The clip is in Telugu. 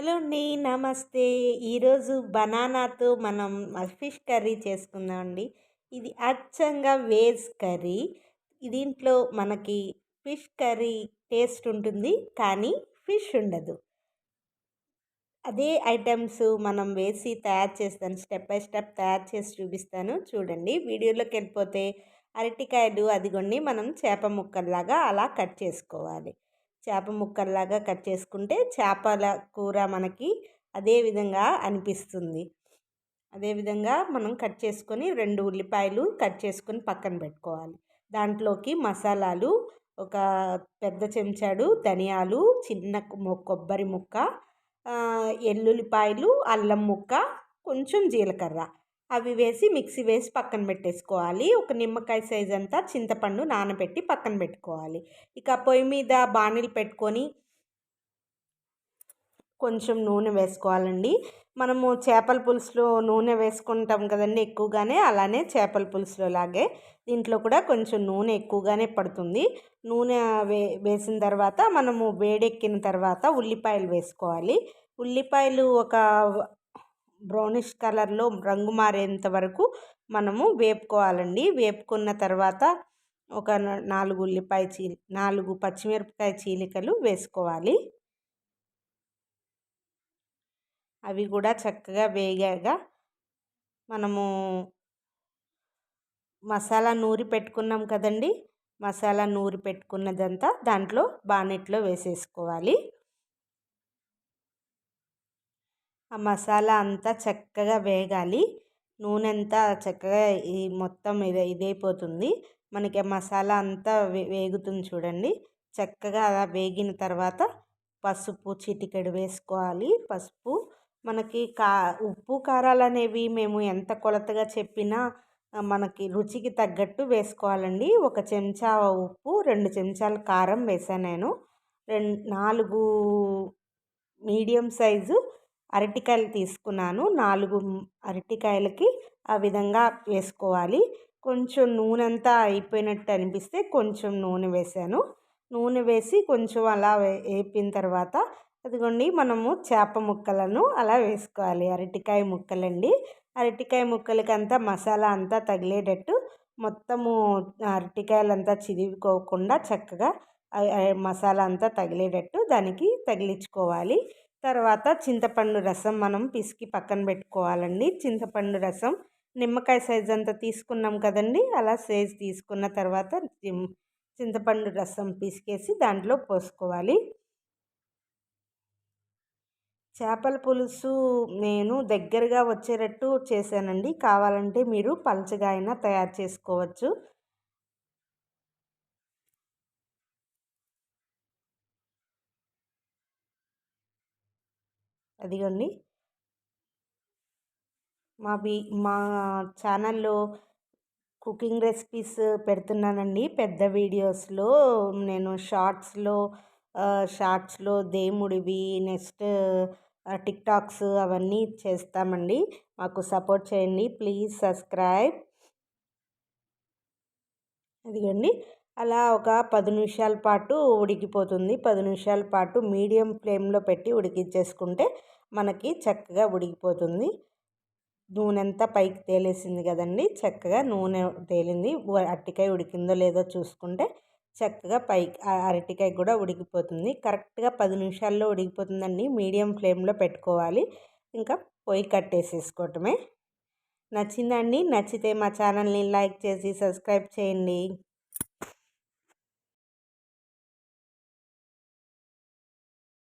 హలో అండి నమస్తే. ఈరోజు బనానాతో మనం ఫిష్ కర్రీ చేసుకుందామండి ఇది అచ్చంగా వేజ్ కర్రీ. దీంట్లో మనకి ఫిష్ కర్రీ టేస్ట్ ఉంటుంది కానీ ఫిష్ ఉండదు. అదే ఐటమ్స్ మనం వేసి తయారు చేస్తాను స్టెప్ బై స్టెప్ తయారు చేసి చూపిస్తాను. చూడండి వీడియోలోకి వెళ్ళిపోతే అరటికాయలు అదిగొండి మనం చేప ముక్కల్లాగా అలా కట్ చేసుకోవాలి. చేప ముక్కల్లాగా కట్ చేసుకుంటే చేపల కూర మనకి అదే విధంగా అనిపిస్తుంది. అదేవిధంగా మనం కట్ చేసుకొని రెండు ఉల్లిపాయలు కట్ చేసుకొని పక్కన పెట్టుకోవాలి. దాంట్లోకి మసాలాలు ఒక పెద్ద చెంచాడు ధనియాలు చిన్న కొబ్బరి ముక్క ఎల్లుల్లిపాయలు అల్లం ముక్క కొంచెం జీలకర్ర. అవి వేసి మిక్సీ వేసి పక్కన పెట్టేసుకోవాలి. ఒక నిమ్మకాయ సైజ్ అంతా చింతపండు నానబెట్టి పక్కన పెట్టుకోవాలి. ఇక పొయ్యి మీద బాణీలు పెట్టుకొని కొంచెం నూనె వేసుకోవాలండి. మనము చేపల పులుసులో నూనె వేసుకుంటాం కదండి ఎక్కువగానే అలానే చేపల పులుసులో లాగే. దీంట్లో కూడా కొంచెం నూనె ఎక్కువగానే పడుతుంది. నూనె వే వేసిన తర్వాత మనము వేడెక్కిన తర్వాత ఉల్లిపాయలు వేసుకోవాలి. ఉల్లిపాయలు ఒక బ్రౌనిష్ కలర్లో రంగు మారేంత వరకు మనము వేపుకోవాలండి. వేపుకున్న తర్వాత ఒక నాలుగు ఉల్లిపాయ చీ నాలుగు పచ్చిమిరపకాయ చీలికలు వేసుకోవాలి. అవి కూడా చక్కగా వేగాక మనము మసాలా నూరి పెట్టుకున్నాం కదండి. మసాలా నూరి పెట్టుకున్నదంతా దాంట్లో బానెట్లో వేసేసుకోవాలి. ఆ మసాలా అంతా చక్కగా వేగాలి. నూనె అంతా చక్కగా ఈ మొత్తం ఇది ఇదైపోతుంది. మనకి ఆ మసాలా అంతా వేగుతుంది చూడండి. చక్కగా అలా వేగిన తర్వాత పసుపు చిటికెడు వేసుకోవాలి. పసుపు మనకి కా ఉప్పు కారాలు అనేవి మేము ఎంత కొలతగా చెప్పినా మనకి రుచికి తగ్గట్టు వేసుకోవాలండి. ఒక చెంచా ఉప్పు రెండు చెంచాల కారం వేసాను నేను. రెండు నాలుగు మీడియం సైజు అరటికాయలు తీసుకున్నాను. నాలుగు అరటికాయలకి ఆ విధంగా వేసుకోవాలి. కొంచెం నూనె అంతా అయిపోయినట్టు అనిపిస్తే కొంచెం నూనె వేసాను. నూనె వేసి కొంచెం అలా వేపిన తర్వాత అదిగోండి మనము చేప ముక్కలను అలా వేసుకోవాలి. అరటికాయ ముక్కలండి. అరటికాయ ముక్కలకి అంతా మసాలా అంతా తగిలేటట్టు మొత్తము అరటికాయలంతా చిదివికోకుండా చక్కగా మసాలా అంతా తగిలేటట్టు దానికి తగిలించుకోవాలి. తర్వాత చింతపండు రసం మనం పిసికి పక్కన పెట్టుకోవాలండి. చింతపండు రసం నిమ్మకాయ సైజ్ అంతా తీసుకున్నాం కదండి. అలా సైజ్ తీసుకున్న తర్వాత చింతపండు రసం పిసికేసి దాంట్లో పోసుకోవాలి. చేపల పులుసు నేను దగ్గరగా వచ్చేటట్టు చేశానండి. కావాలంటే మీరు పలచగా అయినా తయారు చేసుకోవచ్చు. అదిగోండి. మా బీ మా ఛానల్లో కుకింగ్ రెసిపీస్ పెడుతున్నానండి. పెద్ద వీడియోస్లో నేను షార్ట్స్లో షార్ట్స్లో దేవుడివి నెక్స్ట్ టిక్టాక్స్ అవన్నీ చేస్తామండి. మాకు సపోర్ట్ చేయండి. Please subscribe. అదిగండి. అలా ఒక పది నిమిషాల పాటు ఉడికిపోతుంది. పది నిమిషాల పాటు మీడియం ఫ్లేమ్లో పెట్టి ఉడికించేసుకుంటే మనకి చక్కగా ఉడికిపోతుంది. నూనె అంతా పైకి తేలేసింది కదండి చక్కగా నూనె తేలింది. అరటికాయ ఉడికిందో లేదో చూసుకుంటే చక్కగా పైకి అరటికాయ కూడా ఉడికిపోతుంది. కరెక్ట్గా పది నిమిషాల్లో ఉడికిపోతుందండి. మీడియం ఫ్లేమ్లో పెట్టుకోవాలి. ఇంకా పొయ్యి కట్టేసేసుకోవటమే. నచ్చిందండి నచ్చితే మా ఛానల్ని లైక్ చేసి సబ్స్క్రైబ్ చేయండి.